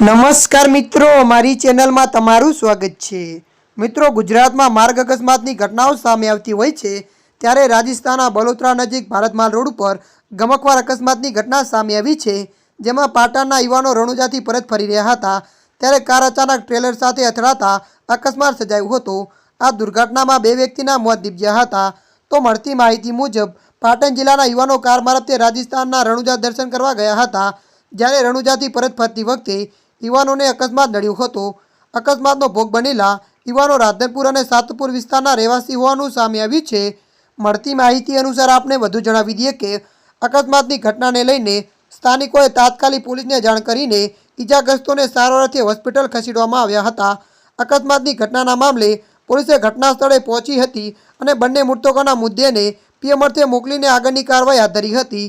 નમસ્કાર મિત્રો મારી ચેનલમાં તમારું સ્વાગત છે. મિત્રો, ગુજરાતમાં માર્ગ અકસ્માતની ઘટનાઓ સામે આવતી હોય છે, ત્યારે રાજસ્થાનના બલોત્રા નજીક ભારતમાલ રોડ ઉપર ગમકવાર અકસ્માતની ઘટના સામે આવી છે, જેમાં પાટણના યુવાનો રણુજાથી પરત ફરી રહ્યા હતા, ત્યારે કાર અચાનક ટ્રેલર સાથે અથડાતા અકસ્માત સર્જાયો હતો. આ દુર્ઘટનામાં બે વ્યક્તિના મોત નીપજ્યા હતા. તો મળતી માહિતી મુજબ, પાટણ જિલ્લાના યુવાનો કાર મારફતે રાજસ્થાનના રણુજા દર્શન કરવા ગયા હતા, જ્યારે રણુજાથી પરત ફરતી વખતે યુવાનોને અકસ્માત નડ્યો હતો. અકસ્માતનો ભોગ બનેલા યુવાનો રાધનપુર અને સાતપુર વિસ્તારના રહેવાસી હોવાનું સામે આવ્યું છે. મળતી માહિતી અનુસાર આપને વધુ જણાવી દઈએ કે અકસ્માતની ઘટનાને લઈને સ્થાનિકોએ તાત્કાલિક પોલીસને જાણ કરીને ઈજાગ્રસ્તોને સારવાર અર્થે હોસ્પિટલ ખસેડવામાં આવ્યા હતા. અકસ્માતની ઘટનાના મામલે પોલીસે ઘટના સ્થળે પહોંચી હતી અને બંને મૃતકોના મુદ્દેને પીએમ મોકલીને આગળની કાર્યવાહી હાથ ધરી હતી.